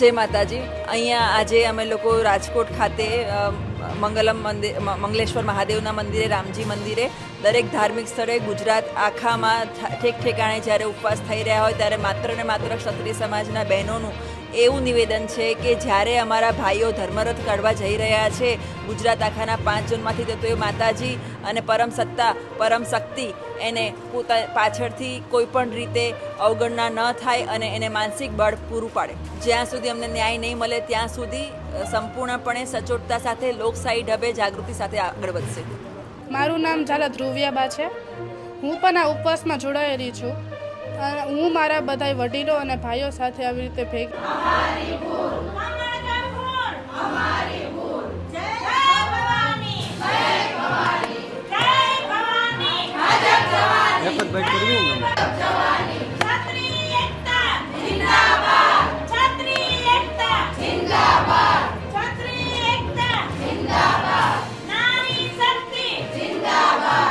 જય માતાજી. અહીંયા આજે અમે લોકો રાજકોટ ખાતે મંગલમ મંદિર મંગલેશ્વર મહાદેવના મંદિરે, રામજી મંદિરે, દરેક ધાર્મિક સ્થળે ગુજરાત આખામાં ઠેક ઠેકાણે જ્યારે ઉપવાસ થઈ રહ્યા હોય ત્યારે માત્ર ને માત્ર ક્ષત્રિય સમાજના બહેનોનું એવું નિવેદન છે કે જ્યારે અમારા ભાઈઓ ધર્મરથ કાઢવા જઈ રહ્યા છે, ગુજરાત આખાના પાંચ જૂનમાંથી તો તે માતાજી અને પરમ સત્તા, પરમ શક્તિ એને પોતા પાછળથી કોઈ પણ રીતે અવગણના ન થાય અને એને માનસિક બળ પૂરું પાડે. જ્યાં સુધી અમને ન્યાય નહીં મળે, ત્યાં સુધી સંપૂર્ણપણે સચોટતા સાથે લોકશાહી ઢબે જાગૃતિ સાથે આગળ વધશે. મારું નામ ઝાલા ધ્રુવિયાબા છે. હું પણ આ ઉપવાસમાં જોડાયેલી છું. અને હું મારા બધા વડીલો અને ભાઈઓ સાથે આવી રીતે ભેગી બાઈટ કરવી ને.